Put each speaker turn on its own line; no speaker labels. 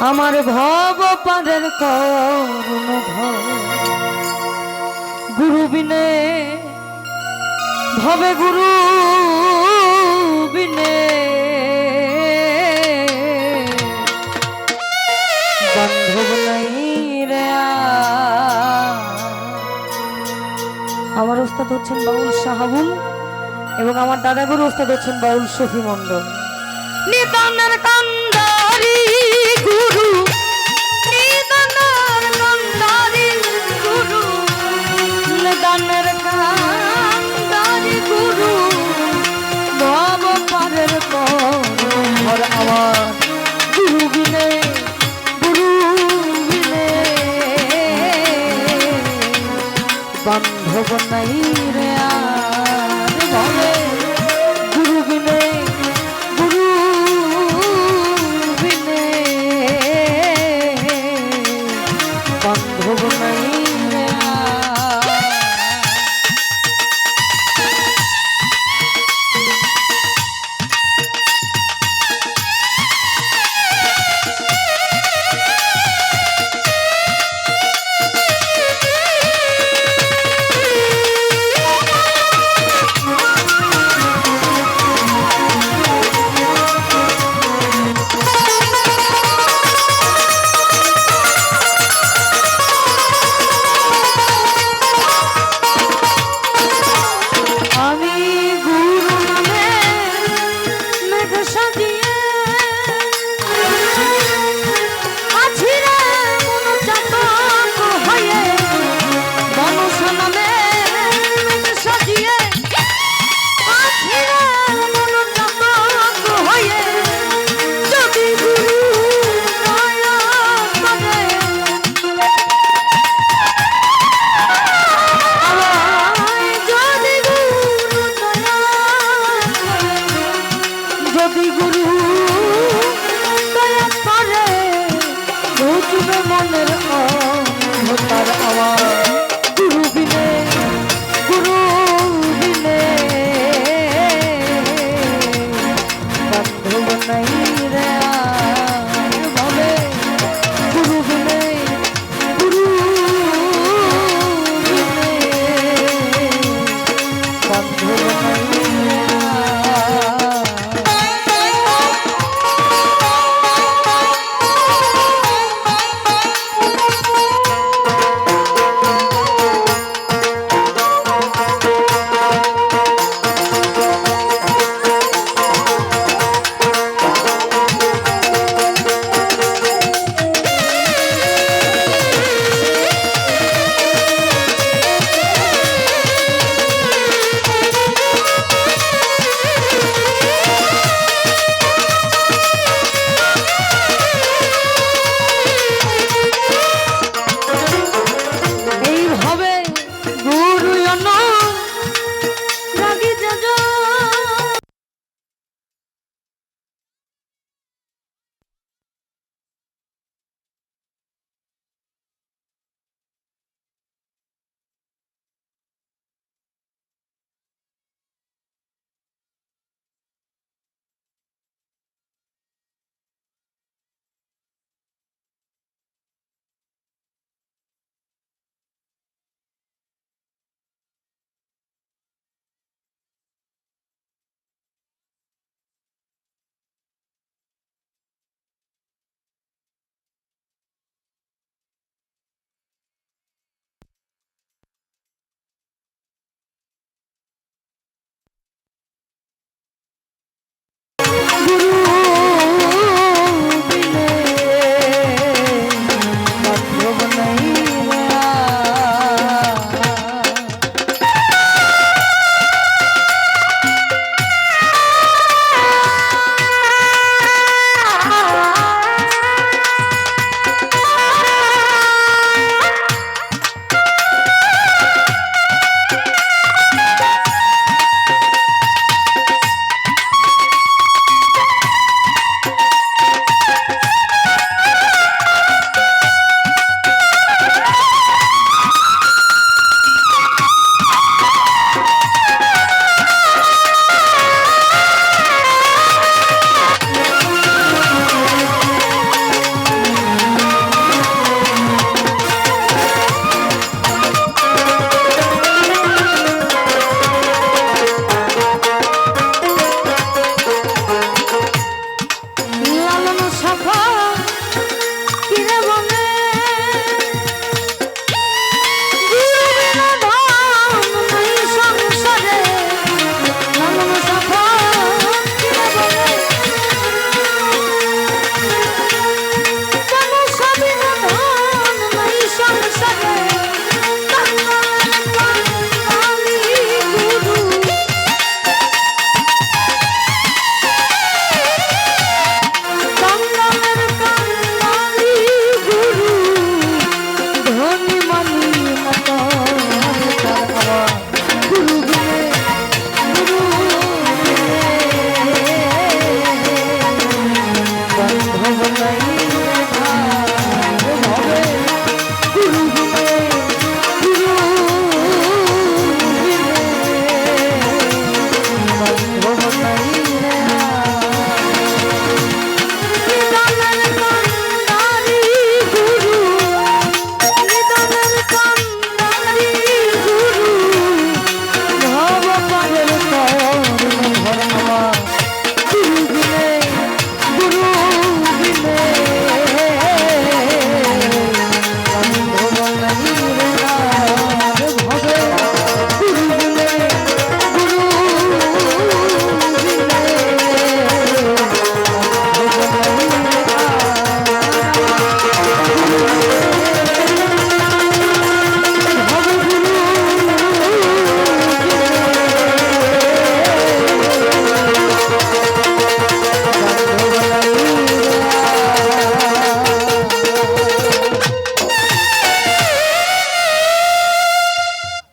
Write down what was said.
আমার ভব পারের করুণ গুরু বিনে, ভবে গুরু বিনে। বান্ধব নাই রে আমার ওস্তাদ হচ্ছেন বাউল শাহাবুল এবং আমার দাদাগুরু ওস্তাদ হচ্ছেন বাউল শফি মন্ডল নিতানের কা জুবে মনের আওয়াজ